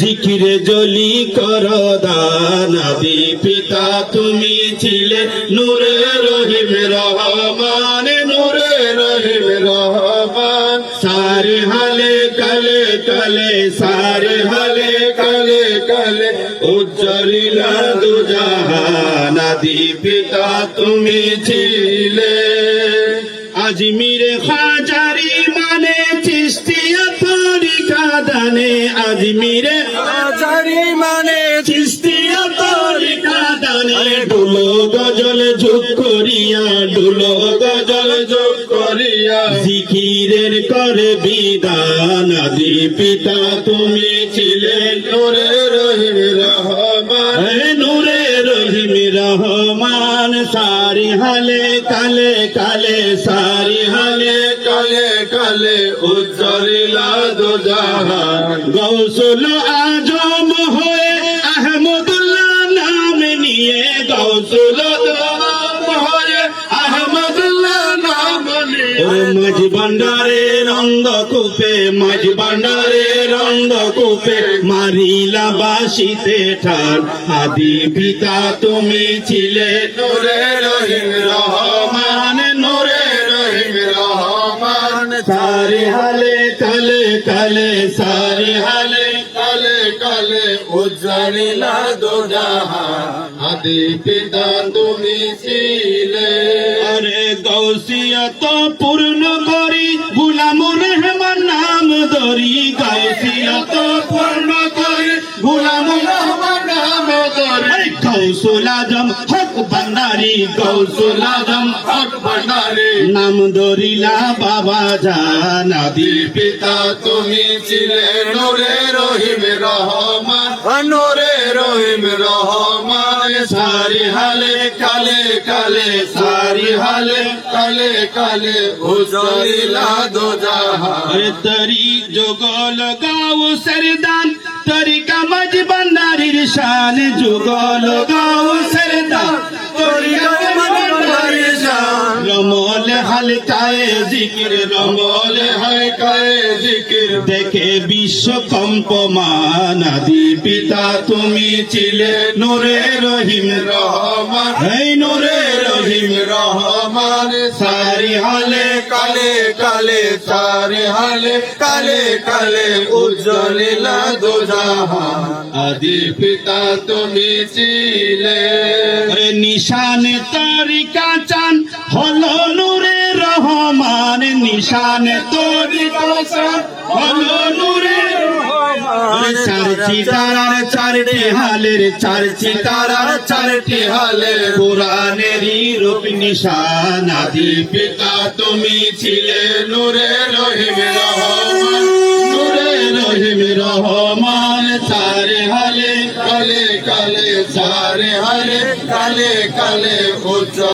জিকিরে জলি কর দানাদি পিতা, তুমি ছিলে নূরে রহিম রহমান, নূরে রহিম রহমান। সারে হালে কালে কালে, সারে হালে কালে কালে, উজ্জ্বলিলা দুজাহানাদি পিতা, তুমি ছিলে। আজমিরে খাজারি আজমিরে আচারি মানে চিস্তিয়া তরিকা দানে ডুলো গজল যোগ করিয়া ডুলো গজল যোগ করিয়া। জিকিরের করে বিদান আদি পিতা তুমি ছিলেন নরে রহিম রহমান সারি হালে কালে কালে, সারি হালে কালে কালে, উজ্জ্বলিলা দুজাহান। গৌসুল আজম হয়ে আহমদুল্লাহ নাম নিয়ে গৌসুল মাঝ ভান্ডারে রঙ্গ কূপে, মাঝ ভান্ডারে রঙ্গ কূপে, মারিলা বাসিতে ঠান। আদি পিতা তুমি ছিলে নোরে রহিম রহমান, নোরে রহিম রহমান। সারে হালে কালে কালে সারে হালে কালে কালে উজ্জ্বলিলা দোজাহান। আদি পিতা তুমি ছিলে। আরে গৌসিয়ত পূর্ণ করি, গুলামুর রহমান নাম ধরি। গৌসিয়ত পূর্ণ করি, গুলামুর রহমান নাম ধরি। আজম, হক ভান্ডারি গৌসুল হক ভান্ডারি। নাম ধরিলা বাবা জান আদি পিতা তুমি ছিলে নোরে রহিম রহমান। নোরে রহিম রহমান সারি হালে কালে কালে সারি হালে কালে কালে উজ্জ্বলিলা দো জাহান তরি যোগল গাও সরদান তরিকা মজ বন্দারির শান যুগল গাও। জিকির দেখে বিশ্ব কম্পমান আদি পিতা, তুমি ছিলে নোরে রহিম রহমান। এই নোরে রহিম রহমান, সারি হালে কালে কালে, সারি হালে কালে কালে উজ্জ্বলিলা দোজাহান আদি পিতা, তুমি ছিলে। নিশান তরিকা চান হলো নূরে রহমান নিশান হলো নূরে। চারটি তারার চারটি হালের, চারটি তারার চারটি হালের কোরআনেরই রূপ নিশান। আদি পিতা তুমি ছিলে নূরে রহিম রহমান, নূরে রহিম রহমান। সারে হালে কালে কালে সারে হালে কালে কালে উচ্চ